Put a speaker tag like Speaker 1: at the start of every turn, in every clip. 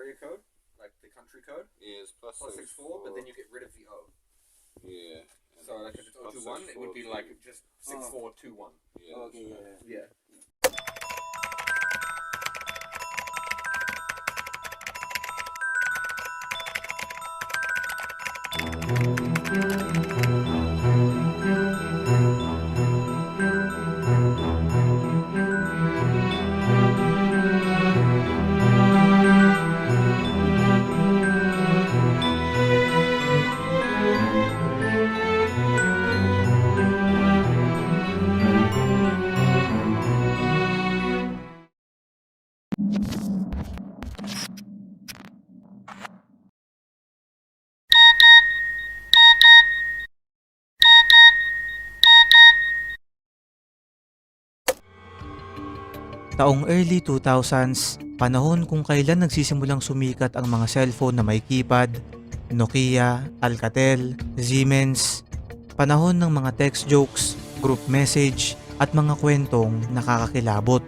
Speaker 1: area code, like the country code,
Speaker 2: Yeah, it's plus,
Speaker 1: plus six four, but then you get rid of the O.
Speaker 2: Yeah.
Speaker 1: So like if it's O
Speaker 2: plus
Speaker 1: two one, it would be like just six oh. four two one.
Speaker 2: Yeah,
Speaker 3: Okay, yeah,
Speaker 1: yeah.
Speaker 4: Taong early 2000s, panahon kung kailan nagsisimulang sumikat ang mga cellphone na may keypad, Nokia, Alcatel, Siemens, panahon ng mga text jokes, group message, at mga kwentong nakakakilabot.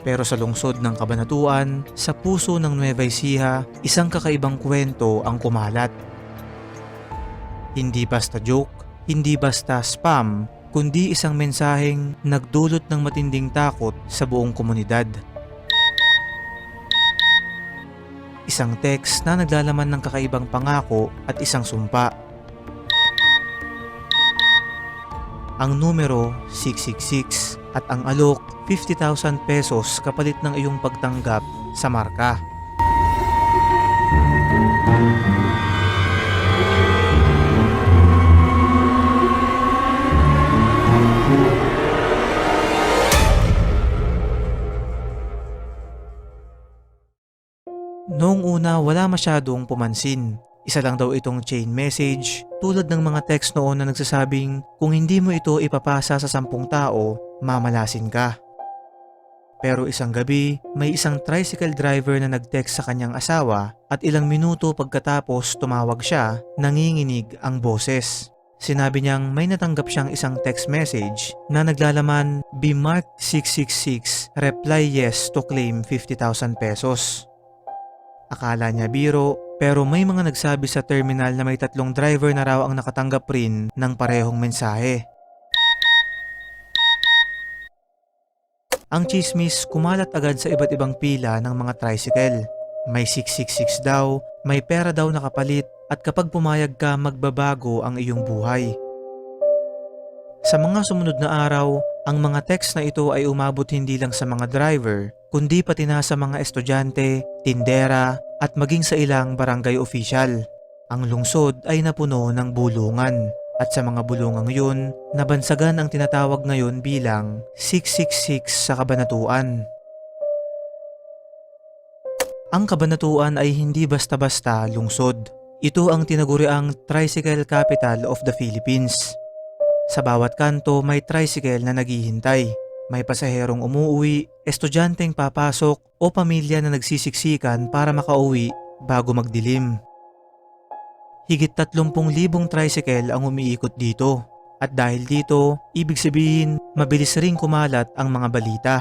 Speaker 4: Pero sa lungsod ng Kabanatuan, sa puso ng Nueva Ecija, isang kakaibang kwento ang kumalat. Hindi basta joke, hindi basta spam, kundi isang mensaheng nagdulot ng matinding takot sa buong komunidad. Isang text na naglalaman ng kakaibang pangako at isang sumpa. Ang numero 666 at ang alok 50,000 pesos kapalit ng iyong pagtanggap sa marka. Noong una wala masyadong pumansin. Isa lang daw itong chain message tulad ng mga text noon na nagsasabing kung hindi mo ito ipapasa sa sampung tao, mamalasin ka. Pero isang gabi, may isang tricycle driver na nag-text sa kanyang asawa at ilang minuto pagkatapos tumawag siya, nanginginig ang boses. Sinabi niyang may natanggap siyang isang text message na naglalaman be marked 666 reply yes to claim 50,000 pesos. Akala niya biro pero may mga nagsabi sa terminal na may tatlong driver na raw ang nakatanggap rin ng parehong mensahe. Ang chismis kumalat agad sa iba't ibang pila ng mga tricycle. May 666 daw, may pera daw nakapalit at kapag pumayag ka magbabago ang iyong buhay. Sa mga sumunod na araw, ang mga text na ito ay umabot hindi lang sa mga driver, kundi pati na sa mga estudyante, tindera, at maging sa ilang barangay official. Ang lungsod ay napuno ng bulungan at sa mga bulungang yun, nabansagan ang tinatawag ngayon bilang 666 sa kabanatuan. Ang kabanatuan ay hindi basta-basta lungsod. Ito ang tinaguriang Tricycle Capital of the Philippines. Sa bawat kanto may tricycle na naghihintay. May pasaherong umuwi, estudyanteng papasok o pamilya na nagsisiksikan para makauwi bago magdilim. Higit 30,000 tricycle ang umiikot dito. At dahil dito, ibig sabihin, mabilis ring kumalat ang mga balita.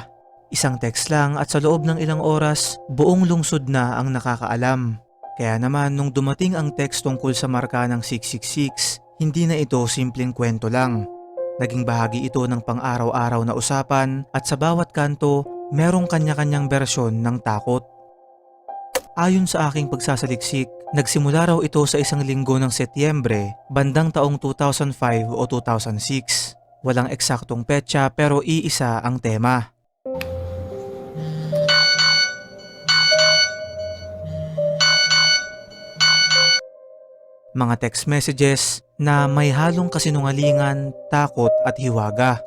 Speaker 4: Isang text lang at sa loob ng ilang oras, buong lungsod na ang nakakaalam. Kaya naman nung dumating ang text tungkol sa marka ng 666, hindi na ito simpleng kwento lang. Naging bahagi ito ng pang-araw-araw na usapan at sa bawat kanto, merong kanya-kanyang bersyon ng takot. Ayon sa aking pagsasaliksik, nagsimula raw ito sa isang linggo ng Setyembre, bandang taong 2005 o 2006. Walang eksaktong petsa pero iisa ang tema. Mga text messages na may halong kasinungalingan, takot at hiwaga.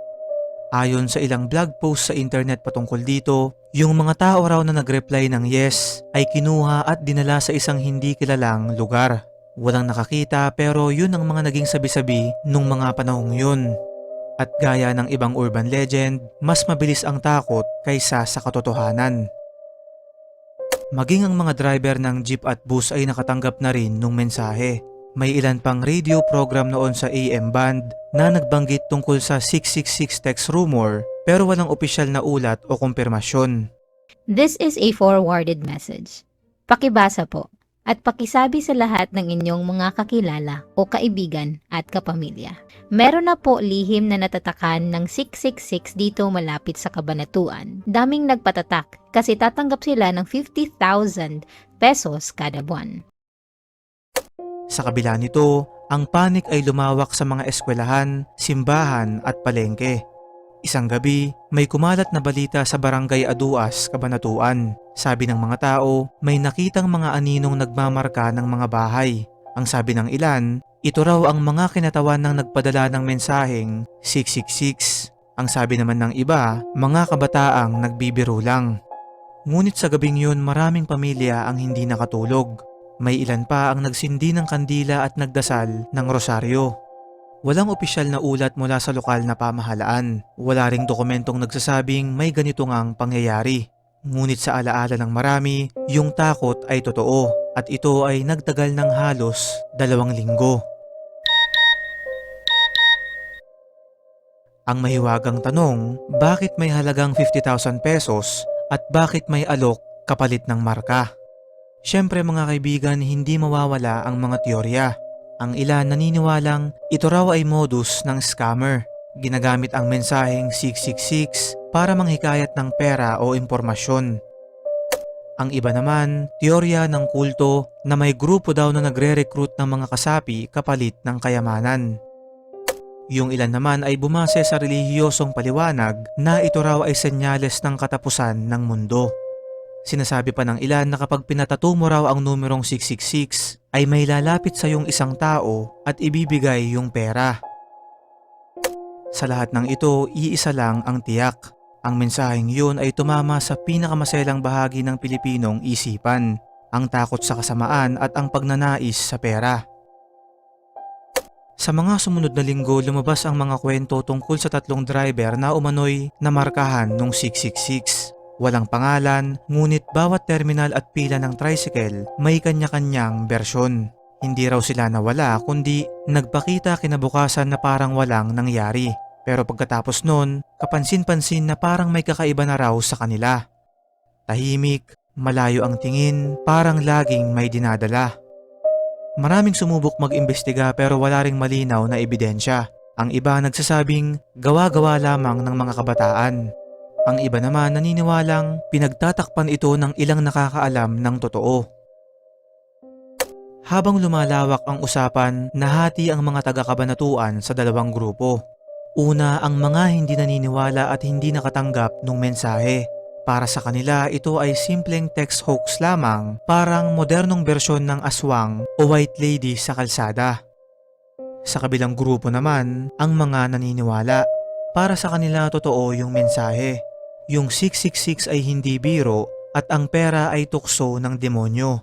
Speaker 4: Ayon sa ilang blog post sa internet patungkol dito, yung mga tao raw na nagreply ng yes ay kinuha at dinala sa isang hindi kilalang lugar. Walang nakakita pero yun ang mga naging sabi-sabi nung mga panahong yun. At gaya ng ibang urban legend, mas mabilis ang takot kaysa sa katotohanan. Maging ang mga driver ng jeep at bus ay nakatanggap na rin nung mensahe. May ilan pang radio program noon sa AM band na nagbanggit tungkol sa 666 text rumor pero walang opisyal na ulat o kumpirmasyon.
Speaker 5: This is a forwarded message.
Speaker 3: Pakibasa po at pakisabi sa lahat ng inyong mga kakilala o kaibigan at kapamilya. Meron na po lihim na natatakan ng 666 dito malapit sa kabanatuan. Daming nagpatatak kasi tatanggap sila ng 50,000 pesos kada buwan.
Speaker 4: Sa kabila nito, ang panik ay lumawak sa mga eskwelahan, simbahan at palengke. Isang gabi, may kumalat na balita sa barangay Aduas, Kabanatuan. Sabi ng mga tao, may nakitang mga aninong nagmamarka ng mga bahay. Ang sabi ng ilan, ito raw ang mga kinatawan ng nagpadala ng mensaheng 666. Ang sabi naman ng iba, mga kabataang nagbibiro lang. Ngunit sa gabing yun maraming pamilya ang hindi nakatulog. May ilan pa ang nagsindi ng kandila at nagdasal ng rosaryo. Walang opisyal na ulat mula sa lokal na pamahalaan. Wala ring dokumentong nagsasabing may ganito ngang pangyayari. Ngunit sa alaala ng marami, yung takot ay totoo at ito ay nagtagal ng halos dalawang linggo. Ang mahiwagang tanong, bakit may halagang 50,000 pesos at bakit may alok kapalit ng marka? Siyempre mga kaibigan, hindi mawawala ang mga teorya. Ang ilan naniniwalang ito raw ay modus ng scammer. Ginagamit ang mensaheng 666 para manghikayat ng pera o impormasyon. Ang iba naman, teorya ng kulto na may grupo daw na nagre-recruit ng mga kasapi kapalit ng kayamanan. Yung ilan naman ay bumase sa relihiyosong paliwanag na ito raw ay senyales ng katapusan ng mundo. Sinasabi pa ng ilan na kapag pinatato mo raw ang numerong 666 ay may lalapit sa yung isang tao at ibibigay yung pera. Sa lahat ng ito, iisa lang ang tiyak. Ang mensaheng yun ay tumama sa pinakamaselang bahagi ng Pilipinong isipan, ang takot sa kasamaan at ang pagnanais sa pera. Sa mga sumunod na linggo, lumabas ang mga kwento tungkol sa tatlong driver na umano'y namarkahan nung 666. Walang pangalan, ngunit bawat terminal at pila ng tricycle may kanya-kanyang bersyon. Hindi raw sila nawala kundi nagpakita kinabukasan na parang walang nangyari. Pero pagkatapos nun, kapansin-pansin na parang may kakaiba na raw sa kanila. Tahimik, malayo ang tingin, parang laging may dinadala. Maraming sumubok mag-imbestiga pero wala ring malinaw na ebidensya. Ang iba nagsasabing gawa-gawa lamang ng mga kabataan. Ang iba naman naniniwalang pinagtatakpan ito ng ilang nakakaalam ng totoo. Habang lumalawak ang usapan, nahati ang mga taga-kabanatuan sa dalawang grupo. Una, ang mga hindi naniniwala at hindi nakatanggap ng mensahe. Para sa kanila, ito ay simpleng text hoax lamang, parang modernong bersyon ng aswang o white lady sa kalsada. Sa kabilang grupo naman, ang mga naniniwala. Para sa kanila, totoo yung mensahe. Yung 666 ay hindi biro at ang pera ay tukso ng demonyo.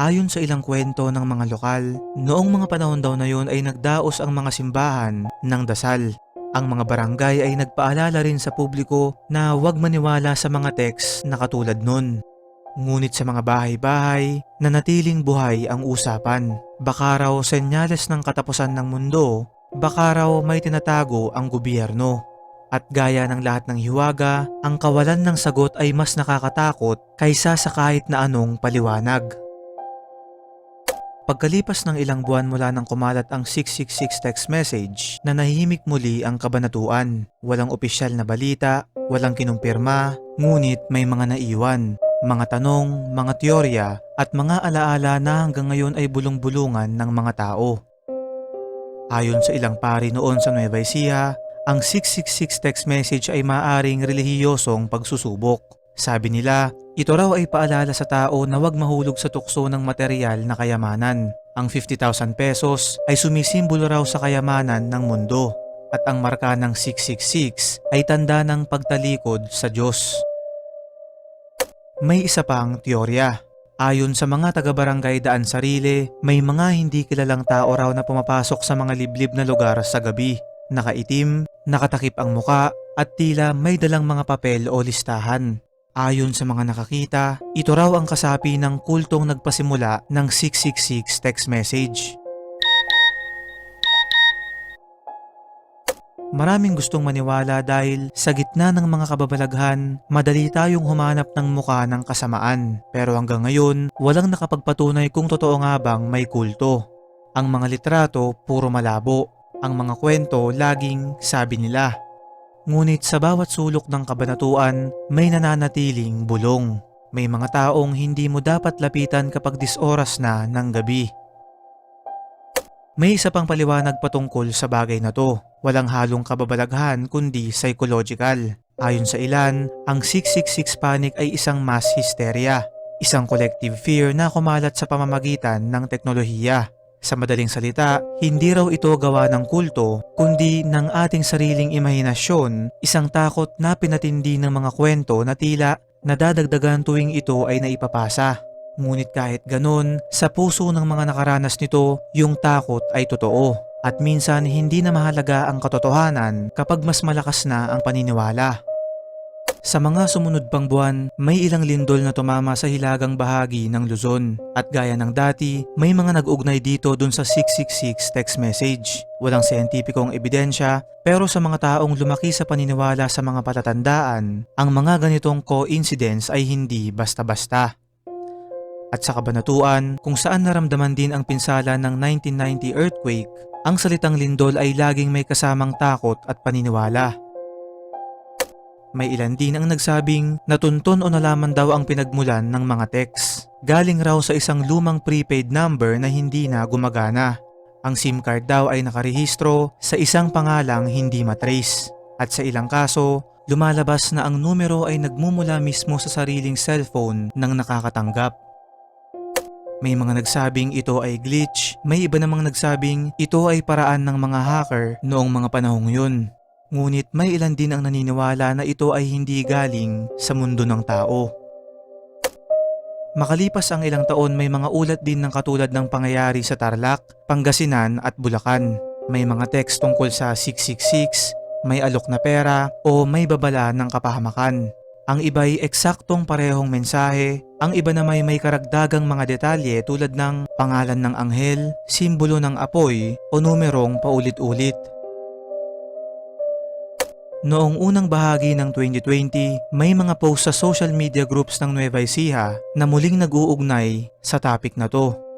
Speaker 4: Ayon sa ilang kwento ng mga lokal, noong mga panahon daw na yun ay nagdaos ang mga simbahan ng dasal. Ang mga barangay ay nagpaalala rin sa publiko na huwag maniwala sa mga text na katulad nun. Ngunit sa mga bahay-bahay, nanatiling buhay ang usapan. Baka raw senyales ng katapusan ng mundo, baka raw may tinatago ang gobyerno. At gaya ng lahat ng hiwaga, ang kawalan ng sagot ay mas nakakatakot kaysa sa kahit na anong paliwanag. Pagkalipas ng ilang buwan mula nang kumalat ang 666 text message na nahihimik muli ang kabanatuan. Walang opisyal na balita, walang kinumpirma, ngunit may mga naiwan, mga tanong, mga teorya at mga alaala na hanggang ngayon ay bulong-bulungan ng mga tao. Ayon sa ilang pari noon sa Nueva Ecija, ang 666 text message ay maaring relihiyosong pagsusubok. Sabi nila, ito raw ay paalala sa tao na huwag mahulog sa tukso ng material na kayamanan. Ang 50,000 pesos ay sumisimbolo raw sa kayamanan ng mundo at ang marka ng 666 ay tanda ng pagtalikod sa Diyos. May isa pang teorya. Ayon sa mga taga-barangay Daan Sarili, may mga hindi kilalang tao raw na pumapasok sa mga liblib na lugar sa gabi. Nakaitim, nakatakip ang muka at tila may dalang mga papel o listahan. Ayon sa mga nakakita, ito raw ang kasapi ng kultong nagpasimula ng 666 text message. Maraming gustong maniwala dahil sa gitna ng mga kababalaghan, madali tayong humanap ng muka ng kasamaan. Pero hanggang ngayon, walang nakapagpatunay kung totoo nga bang may kulto. Ang mga litrato puro malabo. Ang mga kwento laging sabi nila. Ngunit sa bawat sulok ng kabanatuan, may nananatiling bulong. May mga taong hindi mo dapat lapitan kapag disoras na ng gabi. May isa pang paliwanag patungkol sa bagay na to. Walang halong kababalaghan kundi psychological. Ayon sa ilan, ang 666 panic ay isang mass hysteria. Isang collective fear na kumalat sa pamamagitan ng teknolohiya. Sa madaling salita, hindi raw ito gawa ng kulto, kundi ng ating sariling imahinasyon, isang takot na pinatindi ng mga kwento na tila nadadagdagan tuwing ito ay naipapasa. Ngunit kahit ganun, sa puso ng mga nakaranas nito, yung takot ay totoo. At minsan hindi na mahalaga ang katotohanan kapag mas malakas na ang paniniwala. Sa mga sumunod pang buwan, may ilang lindol na tumama sa hilagang bahagi ng Luzon. At gaya ng dati, may mga nag-ugnay dito dun sa 666 text message. Walang siyentipikong ebidensya, pero sa mga taong lumaki sa paniniwala sa mga patatandaan, ang mga ganitong coincidence ay hindi basta-basta. At sa kabanatuan, kung saan naramdaman din ang pinsala ng 1990 earthquake, ang salitang lindol ay laging may kasamang takot at paniniwala. May ilan din ang nagsabing natunton o nalaman daw ang pinagmulan ng mga text. Galing raw sa isang lumang prepaid number na hindi na gumagana. Ang SIM card daw ay nakarehistro sa isang pangalang hindi matrace. At sa ilang kaso, lumalabas na ang numero ay nagmumula mismo sa sariling cellphone ng nakakatanggap. May mga nagsabing ito ay glitch, may iba namang nagsabing ito ay paraan ng mga hacker noong mga panahong yun. Ngunit may ilan din ang naniniwala na ito ay hindi galing sa mundo ng tao. Makalipas ang ilang taon may mga ulat din ng katulad ng pangyayari sa Tarlac, Pangasinan at Bulacan. May mga text tungkol sa 666, may alok na pera o may babala ng kapahamakan. Ang iba'y eksaktong parehong mensahe, ang iba na may may karagdagang mga detalye tulad ng pangalan ng anghel, simbolo ng apoy o numerong paulit-ulit. Noong unang bahagi ng 2020, may mga post sa social media groups ng Nueva Ecija na muling nag-uugnay sa topic na to.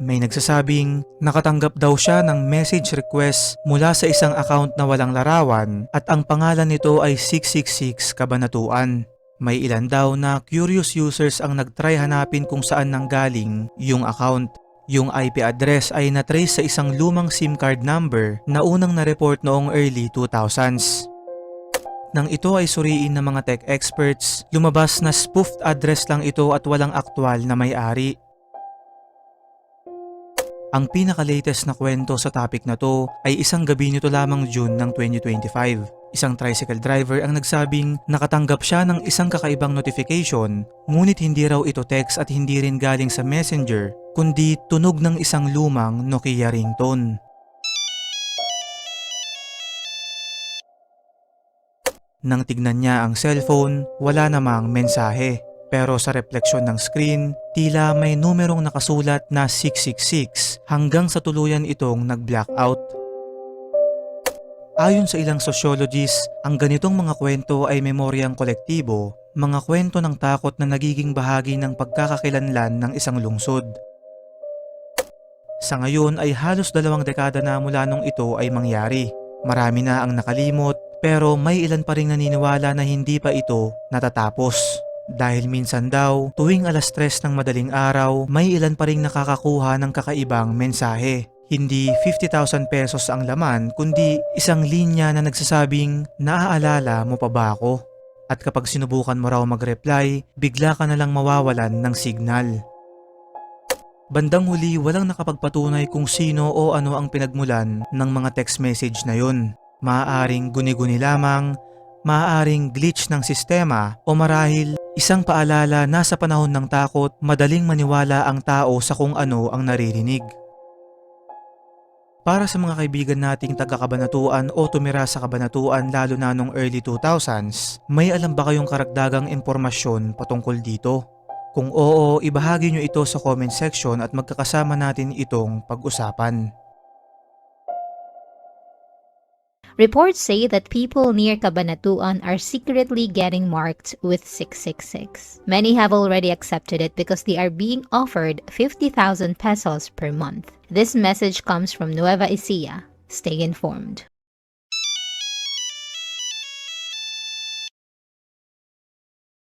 Speaker 4: May nagsasabing nakatanggap daw siya ng message request mula sa isang account na walang larawan at ang pangalan nito ay 666 Kabanatuan. May ilan daw na curious users ang nagtry hanapin kung saan nanggaling yung account. Yung IP address ay natrace sa isang lumang SIM card number na unang na-report noong early 2000s. Nang ito ay suriin ng mga tech experts, lumabas na spoofed address lang ito at walang aktwal na may-ari. Ang pinaka-latest na kwento sa topic na to ay isang gabi nito lamang June ng 2025. Isang tricycle driver ang nagsabing nakatanggap siya ng isang kakaibang notification ngunit hindi raw ito text at hindi rin galing sa messenger kundi tunog ng isang lumang Nokia ringtone. Nang tignan niya ang cellphone, wala namang mensahe. Pero sa refleksyon ng screen, tila may numerong nakasulat na 666 hanggang sa tuluyan itong nag-blackout. Ayon sa ilang sociologists, ang ganitong mga kwento ay memoryang kolektibo, mga kwento ng takot na nagiging bahagi ng pagkakakilanlan ng isang lungsod. Sa ngayon ay halos dalawang dekada na mula nung ito ay mangyari. Marami na ang nakalimot pero may ilan pa ring naniniwala na hindi pa ito natatapos. Dahil minsan daw, tuwing alas tres ng madaling araw, may ilan pa ring nakakakuha ng kakaibang mensahe. Hindi 50,000 pesos ang laman, kundi isang linya na nagsasabing, naaalala mo pa ba ako? At kapag sinubukan mo raw mag-reply, bigla ka na lang mawawalan ng signal. Bandang huli walang nakapagpatunay kung sino o ano ang pinagmulan ng mga text message na yun. Maaaring guni-guni lamang, maaaring glitch ng sistema o marahil isang paalala na sa panahon ng takot madaling maniwala ang tao sa kung ano ang naririnig. Para sa mga kaibigan nating taga-kabanatuan o tumira sa kabanatuan lalo na nung early 2000s, may alam ba kayong karagdagang impormasyon patungkol dito? Kung oo, ibahagi nyo ito sa comment section at magkakasama natin itong pag-usapan.
Speaker 3: Reports say that people near Cabanatuan are secretly getting marked with 666. Many have already accepted it because they are being offered 50,000 pesos per month. This message comes from Nueva Ecija. Stay informed.